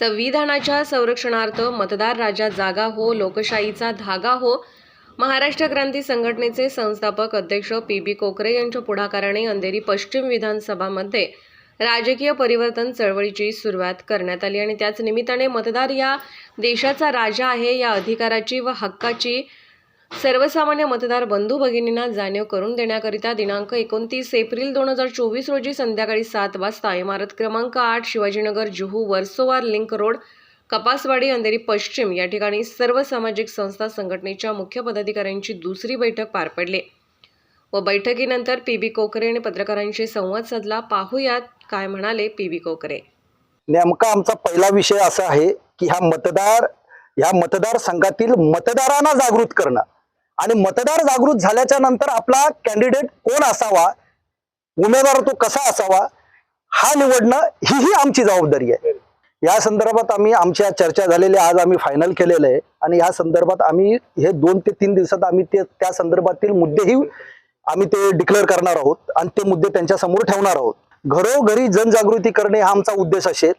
संविधानाच्या संरक्षणार्थ मतदार राजा जागा हो लोकशाहीचा धागा हो. महाराष्ट्र क्रांती संघटनेचे संस्थापक अध्यक्ष पी बी कोकरे यांच्या पुढाकाराने अंधेरी पश्चिम विधानसभामध्ये राजकीय परिवर्तन चळवळीची सुरुवात करण्यात आली आणि त्याच निमित्ताने मतदार या देशाचा राजा आहे या अधिकाराची व हक्काची सर्वसामान्य मतदार बंधू भगिनींना जाणीव करून देण्याकरिता दिनांक एकोणतीस एप्रिल दोन हजार चोवीस रोजी संध्याकाळी सात वाजता इमारत क्रमांक आठ शिवाजीनगर जुहू वर्सोवार लिंक रोड कपासवाडी अंधेरी पश्चिम या ठिकाणी सर्व सामाजिक संस्था संघटनेच्या मुख्य पदाधिकाऱ्यांची दुसरी बैठक पार पडली. व बैठकीनंतर पी बी कोकरे यांनी पत्रकारांशी संवाद साधला. पाहूयात काय म्हणाले पी बी कोकरे. नेमका आमचा पहिला विषय असा आहे की ह्या मतदार ह्या मतदारसंघातील मतदारांना जागृत करणं. आणि मतदार जागृत झाल्याच्यानंतर आपला कॅन्डिडेट कोण असावा? उमेदवार तो कसा असावा? हा निवडणं हीही आमची जबाबदारी आहे. या संदर्भात आम्ही आमच्या चर्चा झालेल्या आज आम्ही फायनल केलेलं आहे. आणि या संदर्भात आम्ही हे दोन ते तीन दिवसात आम्ही ते त्या संदर्भातील मुद्देही आम्ही ते डिक्लेअर करणार आहोत. आणि ते मुद्दे त्यांच्यासमोर ठेवणार आहोत. घरोघरी जनजागृती करणे हा आमचा उद्देश असेल.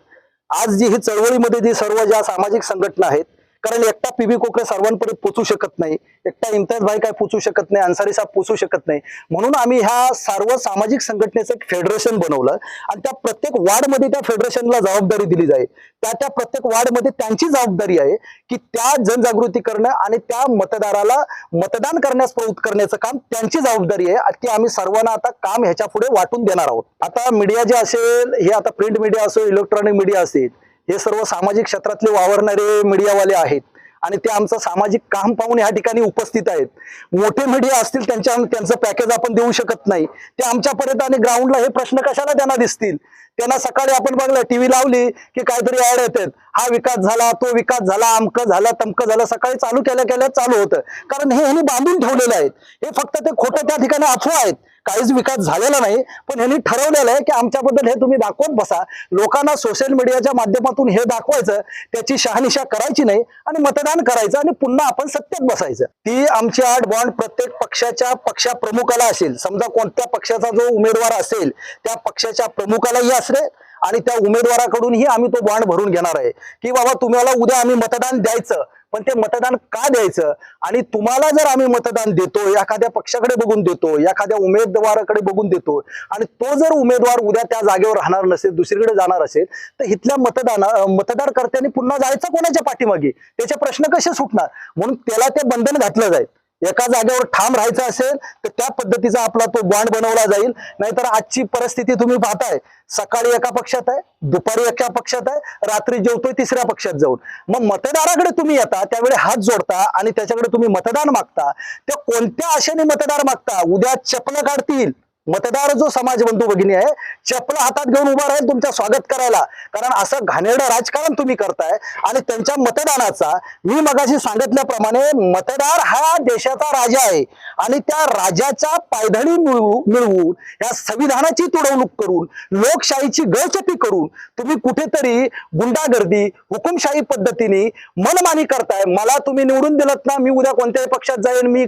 आज जी ही चळवळीमध्ये जी सर्व ज्या सामाजिक संघटना आहेत कारण एकटा पीबी कोकरे सर्वांपर्यंत पोचू शकत नाही. एकटा इम्तियाज भाई काय पोचू शकत नाही अन्सारी साहेब पोचू शकत नाही. म्हणून आम्ही ह्या सर्व सामाजिक संघटनेचं एक फेडरेशन बनवलं आणि त्या प्रत्येक वार्डमध्ये त्या फेडरेशनला जबाबदारी दिली जाईल. त्या त्या प्रत्येक वार्डमध्ये त्यांची जबाबदारी आहे की त्या जनजागृती करणं आणि त्या मतदाराला मतदान करण्यास प्रवृत्त करण्याचं काम त्यांची जबाबदारी आहे की आम्ही सर्वांना आता काम ह्याच्या पुढे वाटून देणार आहोत. आता मीडिया जे असेल हे आता प्रिंट मीडिया असो इलेक्ट्रॉनिक मीडिया असेल हे सर्व सामाजिक क्षेत्रातले वावरणारे मीडियावाले आहेत. आणि ते आमचं सामाजिक काम पाहून या ठिकाणी उपस्थित आहेत. मोठे मीडिया असतील त्यांच्या त्यांचं पॅकेज आपण देऊ शकत नाही. ते आमच्यापर्यंत आणि ग्राउंडला हे प्रश्न कशाला त्यांना दिसतील? त्यांना सकाळी आपण बघलं टीव्ही लावली की काहीतरी ऍड येतात हा विकास झाला तो विकास झाला अमकं झालं तमकं झालं सकाळी चालू केल्या केल्या चालू होतं. कारण हे ह्यांनी बांधून ठेवलेलं आहे हे फक्त ते खोटं त्या ठिकाणी अफवा आहेत. काहीच विकास झालेला नाही पण ह्यांनी ठरवलेलं आहे की आमच्याबद्दल हे तुम्ही दाखवत बसा. लोकांना सोशल मीडियाच्या माध्यमातून हे दाखवायचं त्याची शहानिशा करायची नाही आणि मतदान करायचं आणि पुन्हा आपण सत्तेत बसायचं. ती आमची आठ बॉन्ड प्रत्येक पक्षाच्या पक्षा प्रमुखाला असेल. समजा कोणत्या पक्षाचा जो उमेदवार असेल त्या पक्षाच्या प्रमुखालाही असले आणि त्या उमेदवाराकडूनही आम्ही तो बॉन्ड भरून घेणार आहे. की बाबा तुम्हाला उद्या आम्ही मतदान द्यायचं पण ते मतदान का द्यायचं? आणि तुम्हाला जर आम्ही मतदान देतो एखाद्या पक्षाकडे बघून देतो एखाद्या उमेदवाराकडे बघून देतो आणि तो जर उमेदवार उद्या त्या जागेवर राहणार नसेल दुसरीकडे जाणार असेल तर इथल्या मतदाना मतदारकर्त्यांनी पुन्हा जायचं कोणाच्या पाठीमागे? त्याचे प्रश्न कसे सुटणार? म्हणून त्याला ते बंधन घातलं जाईल. एका जागेवर ठाम राहायचं असेल तर त्या पद्धतीचा आपला तो बॉन्ड बनवला जाईल. नाहीतर आजची परिस्थिती तुम्ही पाहताय सकाळी एका पक्षात आहे दुपारी एका पक्षात आहे रात्री जेवतोय तिसऱ्या पक्षात जाऊन. मग मतदाराकडे तुम्ही येता त्यावेळी हात जोडता आणि त्याच्याकडे तुम्ही मतदान मागता. त्या कोणत्या आशेने मतदार मागता? उद्या चपलं काढतील. मतदार जो समाज बंधू भगिनी आहे चपल हातात घेऊन उभा राहील तुमचं स्वागत करायला. कारण असं घाणेरडं राजकारण तुम्ही करताय आणि त्यांच्या मतदानाचा मी मगाशी सांगितल्याप्रमाणे मतदार हा देशाचा राजा आहे. आणि त्या राजाच्या पायधणी मिळवू मिळवून या संविधानाची तुडवणूक करून लोकशाहीची गळचपी करून तुम्ही कुठेतरी गुंडागर्दी हुकुमशाही पद्धतीने मनमानी करताय. मला तुम्ही निवडून दिलत ना मी उद्या कोणत्याही पक्षात जाईन मी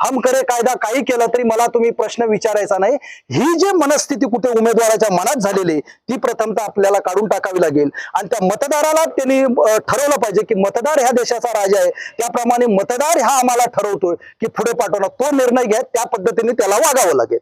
हम करे कायदा काही केला तरी मला तुम्ही प्रश्न विचारायचा नाही. ही जी मनस्थिती कुठे उमेदवाराच्या मनात झालेली आहे, ती प्रथमतः आपल्याला काढून टाकावी लागेल. आणि त्या मतदाराला त्यांनी ठरवलं पाहिजे की मतदार ह्या देशाचा राजा आहे. त्याप्रमाणे मतदार हा आम्हाला ठरवतोय की पुढे पाठवणार. तो निर्णय घ्या त्या पद्धतीने त्याला वागावं लागेल.